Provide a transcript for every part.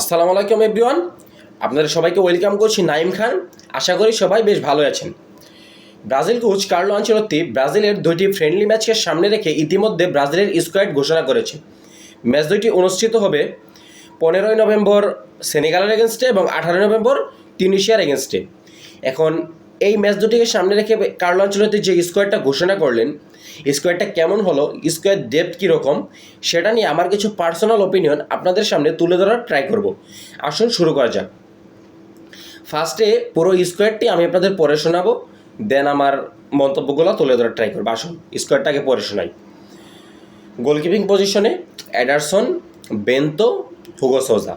আসসালামু আলাইকুম এভরিওয়ান। আপনাদের সবাইকে ওয়েলকাম করছি নাইম খান। আশা করি সবাই বেশ ভালো আছেন। ব্রাজিল কোচ কার্লো আঞ্চলত্তি ব্রাজিলের দুইটি ফ্রেন্ডলি ম্যাচকে সামনে রেখে ইতিমধ্যে ব্রাজিলের স্কোয়াড ঘোষণা করেছে। ম্যাচ দুইটি অনুষ্ঠিত হবে পনেরোই নভেম্বর সেনেগালের এগেনস্টে এবং আঠারোই নভেম্বর টিউনিশিয়ার এগেনস্টে এখন এই ম্যাচ দুটিকে সামনে রেখে কার্লো আঞ্চলত্তি যে স্কোয়ারটা ঘোষণা করলেন স্কোয়ারটা কেমন হলো স্কোয়ার ডেপথ কীরকম, সেটা নিয়ে আমার কিছু পার্সোনাল ওপিনিয়ন আপনাদের সামনে তুলে ধরার ট্রাই করব। আসুন শুরু করা যাক। ফার্স্টে পুরো স্কোয়ারটি আমি আপনাদের পড়ে শোনাবো দেন আমার মন্তব্যগুলো তুলে ধরার ট্রাই করব। আসুন স্কোয়াডটাকে পড়ে শোনাই। গোলকিপিং পজিশনে অ্যাডারসন বেন্তো হুগো সোজা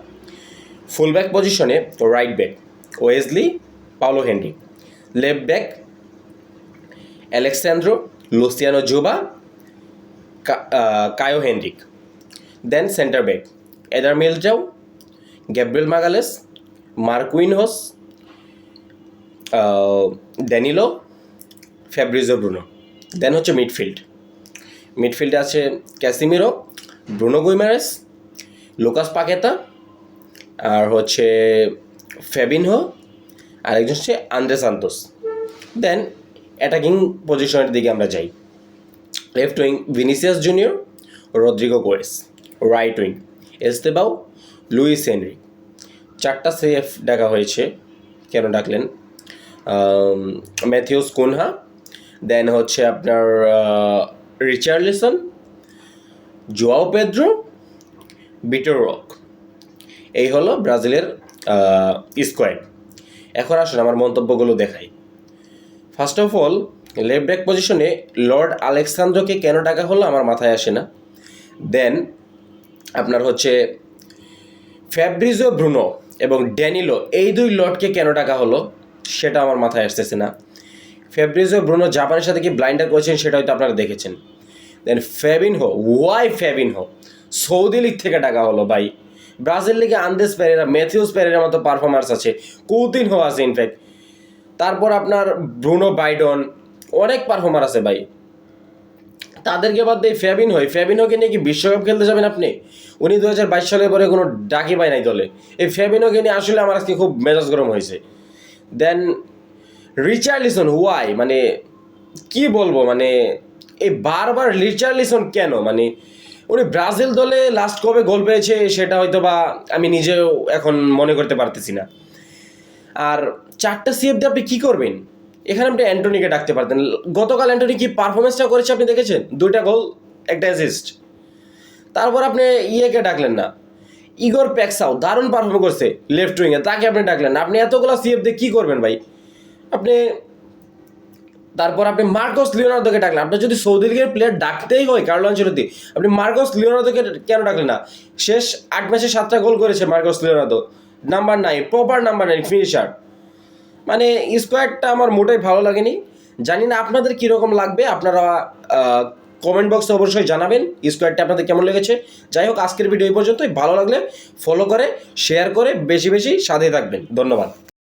ফুলব্যাক পজিশনে right back Wesley Paulo Henry left back Alexsandro Luciano Juba Caio Henrique then centre back Eder Militao Gabriel Magalhaes Marquinhos Danilo Fabricio Bruno then হচ্ছে মিডফিল্ড মিডফিল্ডে আছে Casemiro Bruno Guimaraes Lucas Paqueta আর হচ্ছে Fabinho আর একজন হচ্ছে Andre Santos. দেন attacking পজিশনের দিকে আমরা যাই। Left wing Vinicius Junior Rodrygo Goes right wing Estevao Luis Henry চারটা সেফ ডাকা হয়েছে। কেন ডাকলেন? ম্যাথিউস কুনহা দেন হচ্ছে আপনার Richard Richarlison Joao Pedro Vitor Roque এই হলো ব্রাজিলের স্কোয়াড এখন আসুন আমার মন্তব্যগুলো দেখাই। First of all left back পজিশনে লর্ড আলেকসান্দ্রকে কেন ডাকা হলো আমার মাথায় আসে না। দেন আপনার হচ্ছে ফ্যাব্রিজো ব্রুনো এবং ড্যানিলো এই দুই লর্ডকে কেন ডাকা হলো, সেটা আমার মাথায় আসতেছে না। ফ্যাব্রিজো ব্রুনো জাপানের সাথে কি ব্লাইন্ডার করেছেন সেটা হয়তো আপনারা দেখেছেন। Then Fabinho why Fabinho Saudi league থেকে ডাকা হলো ভাই। ব্রাজিল লিগে আন্দেস পেরেরা, ম্যাথিউস পেরেরার মতো পারফরমেন্স আছে। কৌতিনহো আছে ইনফ্যাক্ট তারপর আপনার ব্রুনো বাইডন, অনেক পারফর্মার আছে ভাই। তাদেরকে বাদ দিয়ে ফ্যাবিন হয়। ফ্যাবিনোকে নিয়ে কি বিশ্বকাপ খেলতে যাবেন আপনি? উনি দু হাজার বাইশ সালের পরে কোনো ডাকি পায় নাই দলে। এই ফ্যাবিনোকে নিয়ে আসলে আমার আজকে খুব মেজাজ গরম হয়েছে। দেন রিচার্লিসন ওয়াই মানে কি বলব? মানে এই বারবার রিচার্লিসন কেন? মানে উনি ব্রাজিল দলে লাস্ট কবে গোল পেয়েছে সেটা হয়তো বা আমি নিজেও এখন মনে করতে পারতেছি না। আর চারটা সিএফ দিয়ে আপনি কী করবেন? এখানে আপনি অ্যান্টনিকে ডাকতে পারতেন। গতকাল অ্যান্টনি কি পারফরমেন্সটা করেছে আপনি দেখেছেন? দুইটা গোল একটা অ্যাসিস্ট তারপর আপনি ইয়েকে ডাকলেন না। ইগর প্যাকসাও দারুণ পারফর্ম করছে লেফট উইংয়ে তাকে আপনি ডাকলেন আপনি এতগুলো সিএফ দিয়ে কী করবেন ভাই? আপনি তারপর আপনি মার্কস লিওনার্দোকে ডাকলেন। আপনার যদি সৌদি লিগের প্লেয়ার ডাকতেই হয় কার্লো আঞ্চলতি আপনি মার্কস লিওনার্দোকে কেন ডাকলেন না? শেষ আট ম্যাচে সাতটা গোল করেছে Marcos Leonardo. Number nine proper number nine finisher মানে স্কোয়াডটা আমার মোটেই ভালো লাগেনি। জানি না আপনাদের কীরকম লাগবে, আপনারা কমেন্ট বক্সে অবশ্যই জানাবেন স্কোয়াডটা আপনাদের কেমন লেগেছে। যাই হোক, আজকের ভিডিও এই পর্যন্তই। ভালো লাগলে ফলো করে শেয়ার করে, বেশি বেশি সাথে থাকবেন। ধন্যবাদ।